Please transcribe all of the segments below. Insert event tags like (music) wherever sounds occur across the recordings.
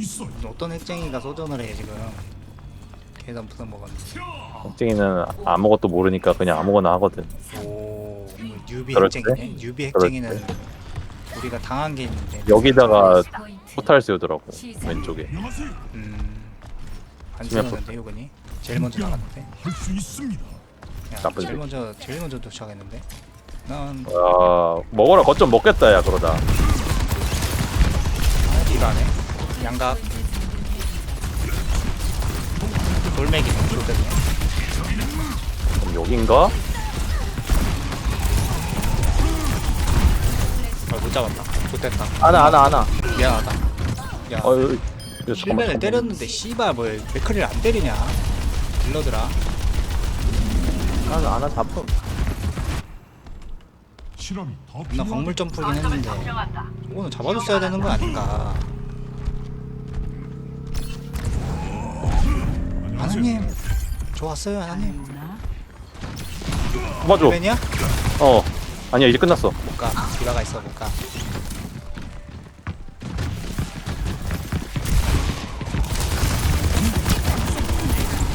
있어. 어떤 핵쟁이가 소전을 해 지금 계산 부산 먹었는데 쟁이는 아무것도 모르니까 그냥 아무거나 하거든. 오 뉴비 그렇지. 핵쟁이네 뉴비. 핵쟁이는 우리가 당한 게 있는데 여기다가 포탈 세우더라고 왼쪽에. 음, 안 심야 세웠는데 요근이 제일 먼저 나갔는데 할수 있습니다. 야, 나쁜 제일 새끼. 먼저 제일 먼저 도착했는데 난 아 먹어라 거점 먹겠다 야 그러다. 이가네. 양각. 돌멩이 좋거든요. 그럼 여긴가? 아못 잡았다. 좋됐다. 아나 아나 아나. 미안하다. 야어 이거 실벤을 때렸는데 씨발 뭐 맥크리를 안 때리냐. 딜러들아. 나는 아나 잡음. 실험이 더 나 필요하다. 광물 점프긴 했는데 이거는 잡아줬어야 되는 거 아닌가 하나님 좋았어요 하나님 맞아. 실벤이야? 어 아니야 이제 끝났어. 못가 디바가 있어 못가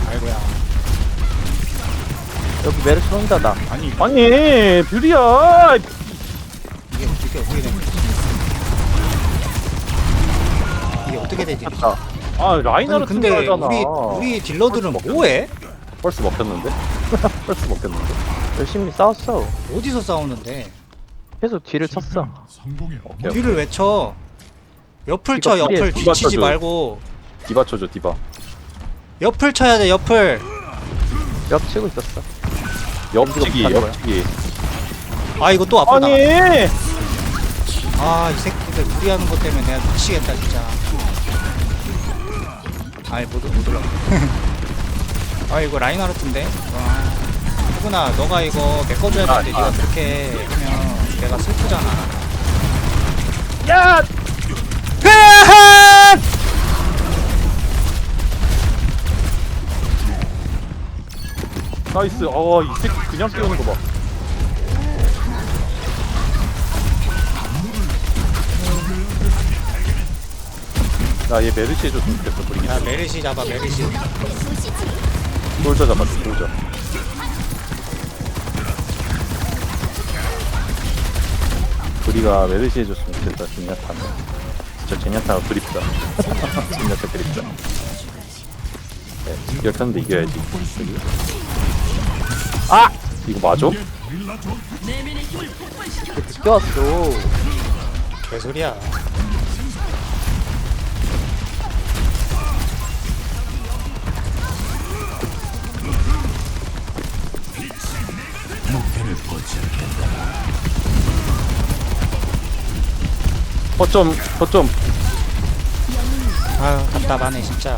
아이고야 여기 메르시 혼자다 아니 아니 뷰리야. 이게 어떻게 어떻게 된 거지? 이게 어떻게 되지? 아니, 라인하르트 근데 하잖아. 우리 우리 딜러들은 뭐해? 펄스 먹혔는데? (laughs) 펄스 먹혔는데? 열심히 싸웠어 어디서 싸우는데? 계속 뒤를 쳤어 성공의 오케이. 뒤를 왜 쳐? 옆을 쳐 이거 옆을 뒤에 뒤치지 뒤바쳐줘. 말고 디바 쳐줘 디바. 옆을 쳐야 돼 옆을 옆 치고 있었어 옆치기 거야. 옆치기. 아 이거 또 아프다 아니 아이 새끼들 무리하는 것 때문에 내가 미치겠다 진짜 아이 못, 못 올라 아 이거 라인하르트인데 와 누구나 너가 이거 메꿔줘야 아, 되는데 아. 네가 그렇게 하면 내가 슬프잖아 야 나이스. 아 이 새끼 그냥 뛰어오는 거 봐. 나얘 메르시 해줬으면 좋겠어 브리기 야 메르시 잡아 메르시. 솔저 잡았어 솔저 우리가 메르시 해줬으면 좋겠다. 제냐타는. 진짜 제냐타가 그립다. (laughs) 제냐타 그립다. 네 이렇게 하는데 이겨야지. 아! 이거 맞아? 릴라 전 늦게 왔어 개소리야 거점 거점. 아유 답답하네 진짜.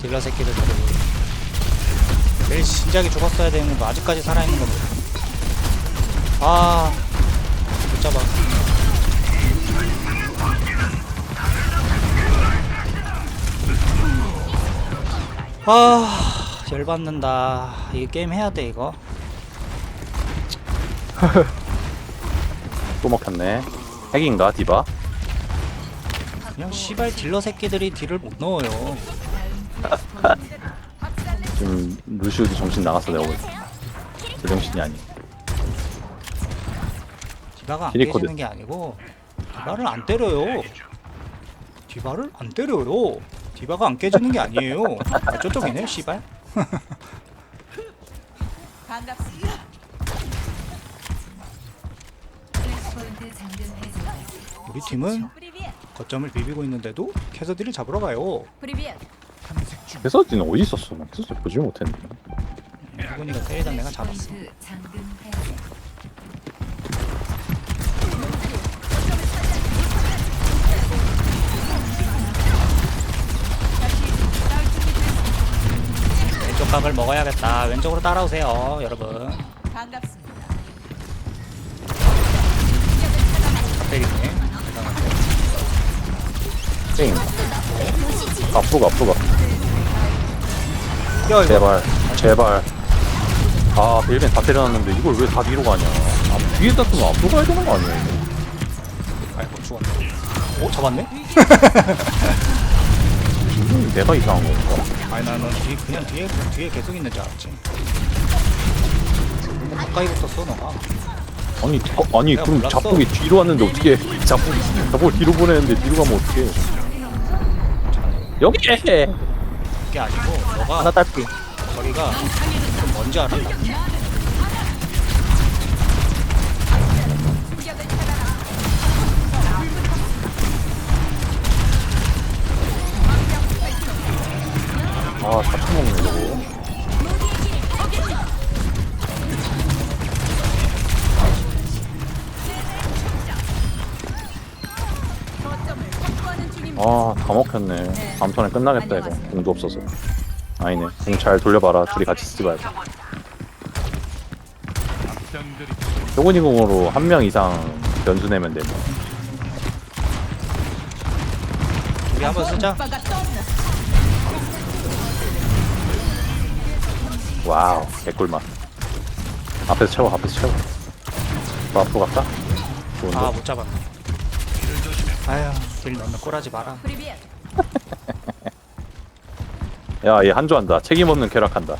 딜러 새끼들 데리고. 매일 진작에 죽었어야 되는 거 아직까지 살아있는 건데. 아못 잡아. 아 열받는다. 이 게임 해야 돼 이거 (laughs) 또 먹혔네 핵인가 디바? 그냥 씨발 딜러 새끼들이 딜을 못 넣어요 (laughs) 지금 루시우도 정신 나갔어 내가 볼때 제정신이 아니 디바가 안 키리코드. 깨지는 게 아니고 디바를 안 때려요. 디바를 안 때려요. 디바가 안 깨지는 게 아니에요. 아, 저쪽이네, 씨발. (laughs) 반갑습니다. 우리 팀은 거점을 비비고 있는데도 캐서디를 잡으러 가요. 캐서디는 어디 있었어? 나 캐서디 보지 못했는데 누구니가 때리다 내가 잡았어. 왼쪽 각을 먹어야겠다. 왼쪽으로 따라오세요, 여러분. 가 앞으로 가 야, 이거 제발 제발 아 벨벤 다 때려놨는데 이걸 왜 다 뒤로 가냐 아 뒤에다 쓰면 앞으로 가야 되는 거 아니야 이거 아이고 죽었네. 어 잡았네? (laughs) 음, 내가 이상한 건가? 아니 나는 뒤 그냥 뒤에 뒤에 계속 있는 줄 알았지. 너무 가까이 붙었어 너가. 아니 어, 아니 내가 그럼 몰랐어. 자폭이 뒤로 왔는데 어떻게 자폭 자폭을 뒤로 보내는데 뒤로 가면 어떻게 여기 그게 아니고 너가 하나 딸피 저기가 좀 뭔지 알아? 아다 처먹네 저거 아 다 먹혔네. 다음 턴에 끝나겠다 이거. 공도 없어서. 아니네. 공 잘 돌려봐라. 둘이 같이 쓰지 말고. 쇼군이 공으로 한 명 이상 변수 내면 되네 우리 한번 쓰자. 와우 개꿀맛. 앞에서 채워 앞에서 채워. 더 앞으로 갈까? 좋은데? 아 못 잡았네. 아휴 딜 넣는 꼴하지 마라. 야얘 한조한다. 책임 없는 쾌락한다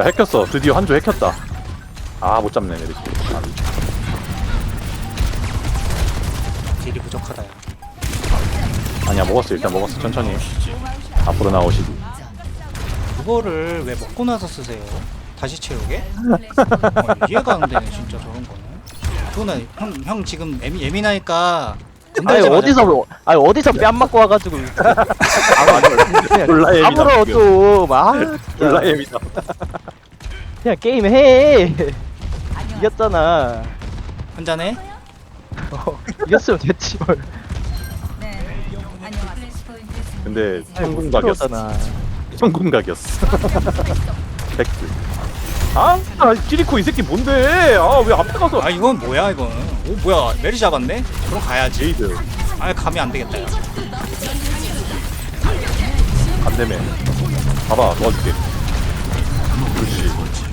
야 핵혔어 드디어 한조 핵혔다 아 못 잡네 메리시 아, 딜이 부족하다 야. 아니야 먹었어 일단 먹었어 천천히 앞으로 나오시기 그거를 왜 먹고 나서 쓰세요? 다시 채우게? 어, (laughs) 이해가 안 되네 진짜 저런 거는. 그거는 형, 형 지금 예민, 예민하니까 아니 건들지 마자. 어디서 아니 어디서 뺨 맞고 와가지고 졸라 예민하다, 아무러 지금. 좀아 졸라 예민다 그냥 게임 해. 이겼잖아. 한잔해? 어, 이겼으면 됐지 뭘. 근데 성공각이었어. 잖아. 성공각이었어. 백들 아, 아 키리코 이 새끼 뭔데? 아 왜 앞에 가서. 아 이건 뭐야 이건? 오 뭐야 메리 잡았네? 그럼 가야지. 제이드. 아 가면 안 되겠다 야. 안 되네. 봐봐 도와줄게. 그렇지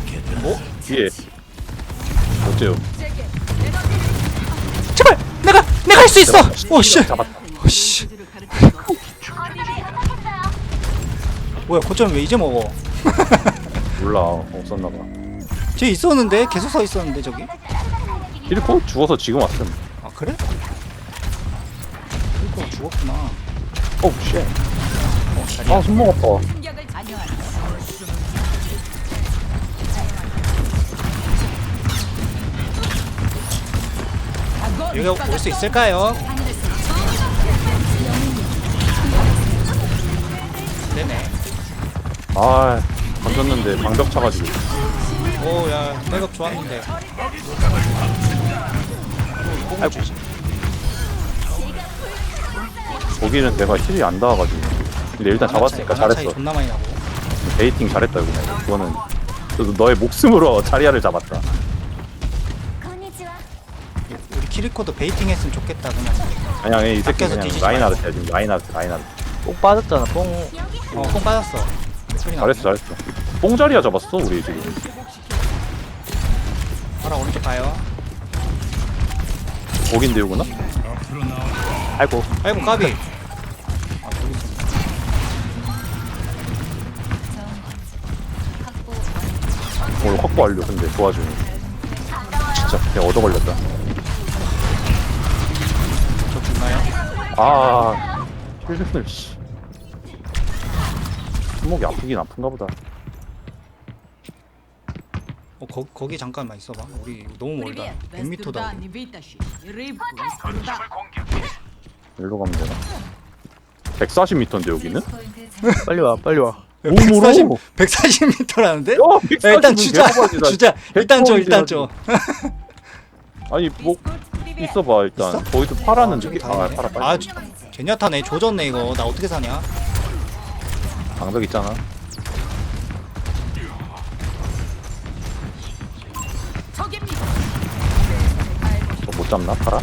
어? 뒤에. 어째요? 제발! 내가 내가 할 수 있어! 오씨. 잡았다. 오씨. 뭐야 고점 왜 이제 먹어? (laughs) 몰라. 없었나봐. 쟤 있었는데? 계속 서 있었는데 저기? 키리코 죽어서 지금 왔음. 아 그래? 이거 죽었구나. 오우 쉣. 어 자리야. 아손 먹었다 여기 올 수 있을까요? 네네. 아 던졌는데 방벽 차가지고. 오야 백업 좋았는데. 아이고. 거기는 내가 힐이 안 닿아가지고. 근데 일단 잡았으니까 차이 잘했어. 존나 많이 나고. 베이팅 잘했다 이거. 그거는. 그래도 너의 목숨으로 자리아를 잡았다 키리코도 베이팅 했으면 좋겠다 그냥. 아니야 이 새끼 그냥 뒤지지 라인하르트야 지금 라인하르트 라인하르트. 뽕 빠졌잖아 뽕. 어콩 빠졌어. 소리. 잘했어 잘했어. 뽕자리야 잡았어 우리 지금. 봐라 오른쪽 가요. 거긴 데우구나? 앞으로 나와 아이고. 아이고 까비. 아 저기 있어 오늘 확보 완료 근데 도와주니 진짜 그냥 얻어 걸렸다 아. 힐을 씨. 손목이 아프긴 아픈가 보다. 어 거, 거기 잠깐만 있어봐. 우리 너무 멀다. 100m다. 우리. 일로 가면 되나? 140m인데 여기는? (laughs) 빨리 와 빨리 와. 140 140m라는데? 야, 야, 일단 140은 주자. 주자. 일단 줘 일단 줘. 아니 뭐 있어봐 일단 거기도 팔았는데 아 다행이네. 팔아 빨리 아 주- 제냐타네 조졌네 이거 나 어떻게 사냐 방벽 있잖아. 적입니다. 저못 잡나? 팔아?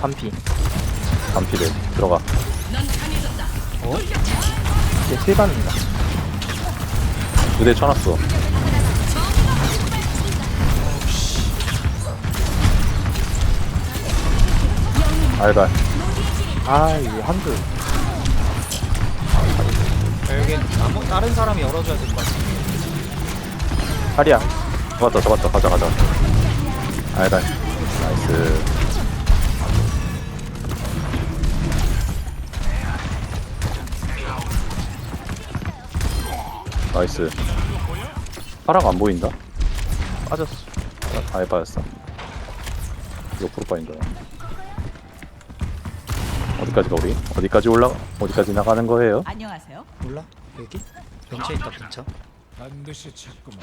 반피 반피를 들어가. 이제 실반입니다 무대 쳐놨어. 알갈. 아 이게 한줄 결국엔 아무 다른 사람이 열어줘야 될 것 같아. 다리야 잡았다, 잡았다. 가자, 가자. 알갈. 나이스. 나이스. 파라가 안 보인다? 빠졌어 아, 아예 빠졌어. 옆으로 빠진 거야. 어디까지 가 우리? 어디까지 올라? 어디까지 나가는 거예요? 안녕하세요. 몰라? 여기? 근처에 있다 근처. 반드시 찾구만.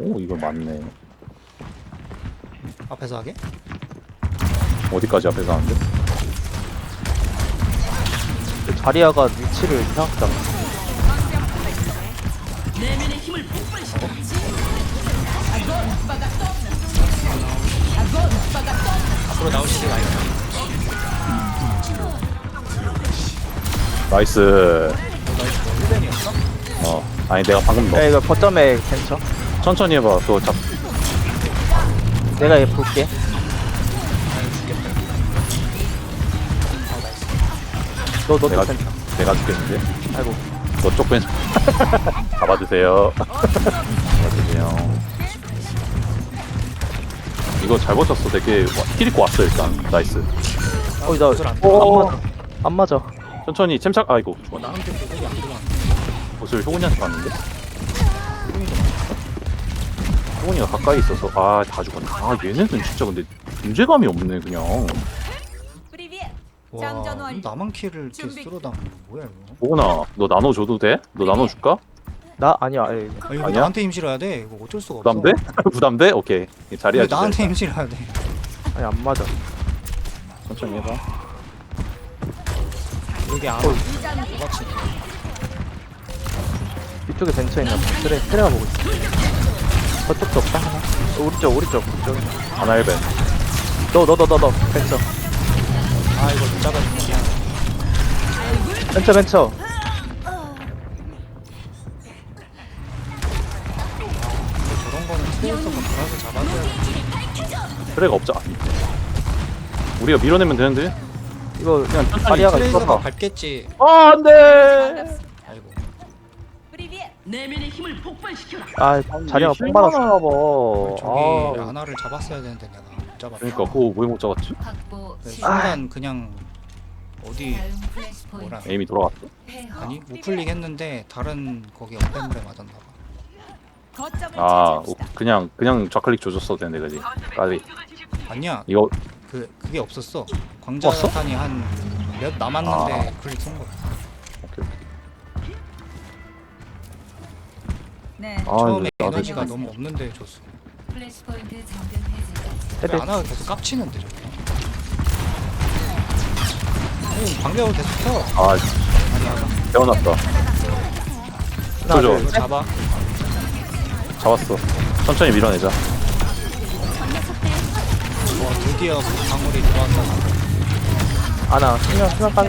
오 이거 맞네. 앞에서 하게? 어디까지 앞에서 하는데? 그 자리아가 위치를 생각하자 앞으로 나오시지 마요. 나이스. 어 아니 내가 방금 야 넣어. 이거 거점에 괜찮 천천히 해봐. 그거 잡. 내가 얘 볼게 너너 내가 괜찮 내가 죽겠는데. 아이고 너쪽 벤. (laughs) 잡아주세요. (laughs) 잡아주세요. 이거 잘 버텼어. 되게 힐 입고 왔어 일단. 나이스. 어이 나 구슬 안 어, 안 맞아 천천히 침착. 아이고 죽었나? 나한테 보급이 안 들어왔네. 옷을 효곤이한테 봤는데? 효곤이가 가까이 있어서 아 다 죽었네 아 얘네는 진짜 근데 존재감이 없네 그냥. 와, 장전 완료. 나만 키를 이렇게 준비. 쓸어 담는 거 뭐야 이거? 효곤아 너 나눠줘도 돼? 너 나눠줄까? 나 아니야 에이. 아, 이거 아니야? 나한테 임실해야 돼. 이거 어쩔 수가 없어. 부담돼? (laughs) 부담돼? 오케이 자리야 근데 나한테 임실해야 돼. 아니 안 맞아 천천히 해봐 여기 안 똑같이. 이쪽에 벤처 있나 봐 그래 테레가 보고 있어 저쪽도 없다 하나 어, 우리 쪽 우리 쪽 그쪽 하나 1벤 너 너 너 너 너 벤처 아 이거 못 미안. 벤처 벤처 돌아서 잡아줘야 돼. 트레가 없자 우리가 밀어내면 되는데 이거 그냥 천천히 자리아가 트레이서가 있어서 밟겠지. 아 안돼. 아이고. 프리비엣. 아 자리아가 뽕 받았어 저기 아 아나를 잡았어야 되는데 내가 못 잡았다. 그러니까 그거 왜못 잡았지? 확보 네, 시 순간 그냥 어디 다음 플래시 포인트 뭐라 에임이 돌아갔어 아니 우클릭 했는데 다른 거기 어펜물에 맞았나 봐. 거점을 아 차지합시다. 그냥 그냥 좌클릭 조졌어도 되는데 그지? 까비 아니야. 이거 그 그게 없었어. 광자탄이 한 몇 남았는데 아. 클릭 쓴 거야. 오케이 네. 아, 처음에 나도 에너지가 너무 없는데 줬어. 플래시 포인트 잠금 해제까지 근데 아나가 계속 깝치는데 저거. 아니, 방벽을 계속 켜. 아 아니 아나. 배워놨다 하나 조져. 잡아. 잡았어. 천천히 밀어내자. 와 드디어 그 방울이 들어왔다. 아나 수면 수면 깐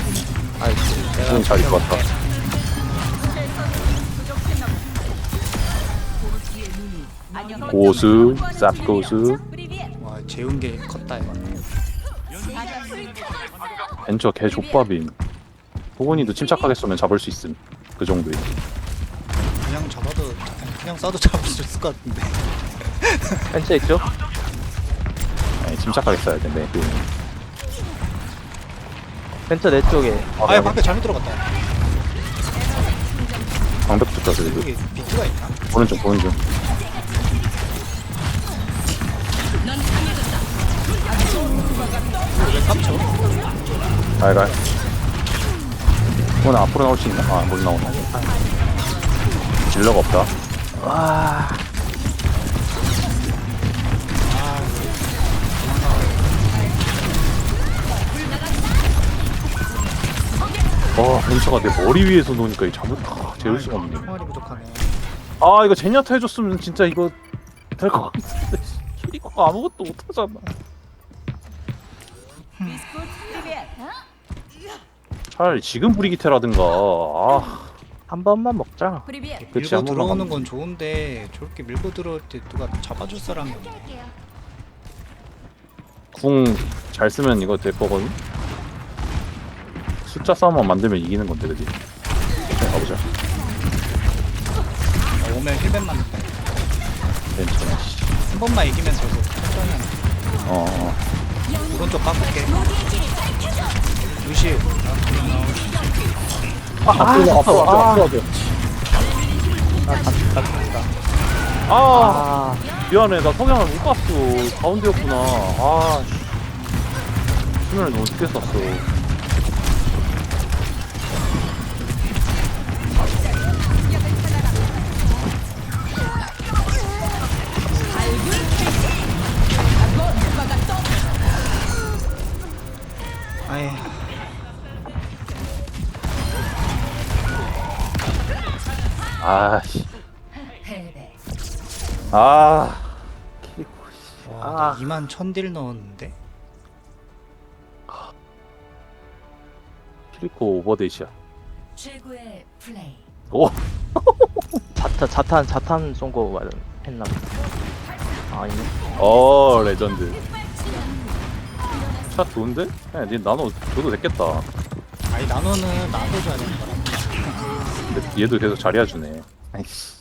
아이 지금 잘 입고 왔다. 고수 쌉고수. 와 재운 게 컸다 이거. 벤처 개 족밥임. 호건이도 침착하게 쏘면 잡을 수 있음. 그 정도임 그냥, 쏴도 잡을 수 있을 것 같은데. (laughs) 벤처 있죠? 아니 침착하게 돼 네. 벤처 내 쪽에 아야 방벽 잘못 들어갔다. 방벽 붙었어 지금 여기 비트가 있나? 보는 중 보는 중왜 깝쳐? 알갈 호건 앞으로 나올 수 있나? 아 못 나오네 질러가 없다 와. 와 벤처가 내 머리 위에서 놓으니까 이 잘못 아, 재울 수가 없네. 총알이 부족하네. 아 이거 제니아타 해줬으면 진짜 이거 될 것 같은데 키리코가 아무것도 못하잖아. 차라리 지금 브리기테라든가. 아 한 번만 먹자. 그치, 밀고 한 번만 들어오는 건 좋은데 저렇게 밀고 들어올 때 누가 잡아줄 사람이 없네. 궁잘 쓰면 이거 될 거거든 숫자 싸움만 만들면 이기는 건데 그지? 자, 가보자 아, 오면 힐벤만 있다. 괜찮아 씨. 한 번만 이기면 저도 천천히. 어, 어. 오른쪽 깎을게. 루시. 아, 아, 앞으로, 앞으로, 아, 앞으로. 아. 아, 아, 미안해 나 성향을 못 봤어 가운데였구나 아 씨. 수면을 너무 쉽게 썼어 아이. 아씨. 아 키리코 씨. 와, 아. 2만 1000딜 넣었는데. 키리코 오버데이시야 최고의 플레이. 오 (laughs) 자탄, 자탄, 자탄 쏜거 맞 했나? 아, 아니네. 어 레전드 샷 좋은데? 야, 니 나노 줘도 됐겠다 아니 나노는 나도 줘야 되는 거라. 근데 얘도 계속 자리해주네. 아이씨